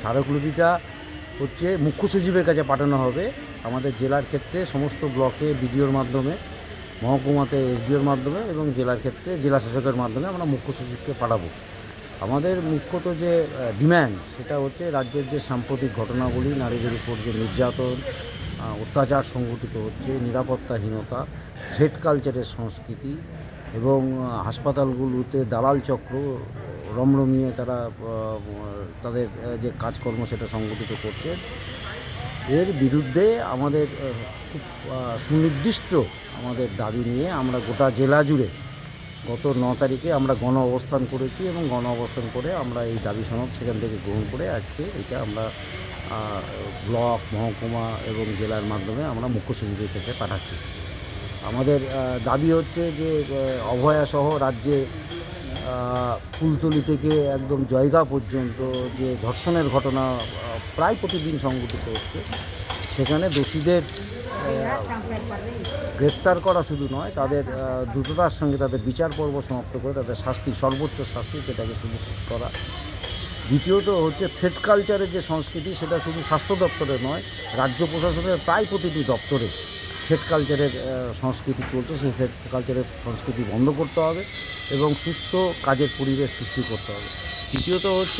স্মারকলিপিটা হচ্ছে মুখ্য সচিবের কাছে পাঠানো হবে। আমাদের জেলার ক্ষেত্রে সমস্ত ব্লকে বিডিওর মাধ্যমে, মহকুমাতে এসডিওর মাধ্যমে এবং জেলার ক্ষেত্রে জেলা শাসকের মাধ্যমে আমরা মুখ্য সচিবকে পাঠাবো। আমাদের মুখ্যত যে ডিম্যান্ড সেটা হচ্ছে রাজ্যের যে সাম্প্রতিক ঘটনাগুলি, নারীদের উপর যে নির্যাতন অত্যাচার সংঘটিত হচ্ছে, নিরাপত্তাহীনতা থ্রেড কালচারের সংস্কৃতি এবং হাসপাতালগুলোতে দালাল চক্র রমরমিয়ে তারা তাদের যে কাজকর্ম সেটা সংগঠিত করছে। এর বিরুদ্ধে আমাদের খুব সুনির্দিষ্ট আমাদের দাবি নিয়ে আমরা গোটা জেলা জুড়ে গত ন তারিখে আমরা গণ অবস্থান করেছি এবং গণ অবস্থান করে আমরা এই দাবি সনদ সেখান থেকে গ্রহণ করে আজকে এটা আমরা ব্লক, মহকুমা এবং জেলার মাধ্যমে আমরা মুখ্য সচিবের কাছে পাঠাচ্ছি। আমাদের দাবি হচ্ছে যে অভয়াসহ রাজ্যে ফুলতলি থেকে একদম জয়গা পর্যন্ত যে ধর্ষণের ঘটনা প্রায় প্রতিদিন সংঘটিত হচ্ছে, সেখানে দোষীদের গ্রেপ্তার করা শুধু নয়, তাদের দ্রুততার সঙ্গে তাদের বিচার পর্ব সমাপ্ত করে তাদের শাস্তি, সর্বোচ্চ শাস্তি সেটাকে সুনিশ্চিত করা। দ্বিতীয়ত হচ্ছে থ্রেড কালচারের যে সংস্কৃতি, সেটা শুধু স্বাস্থ্য দপ্তরে নয়, রাজ্য প্রশাসনের প্রায় প্রতিটি দপ্তরে থ্রেড কালচারের সংস্কৃতি চলছে, সেই ফেট কালচারের সংস্কৃতি বন্ধ করতে হবে এবং সুস্থ কাজের পরিবেশ সৃষ্টি করতে হবে। তৃতীয়ত হচ্ছে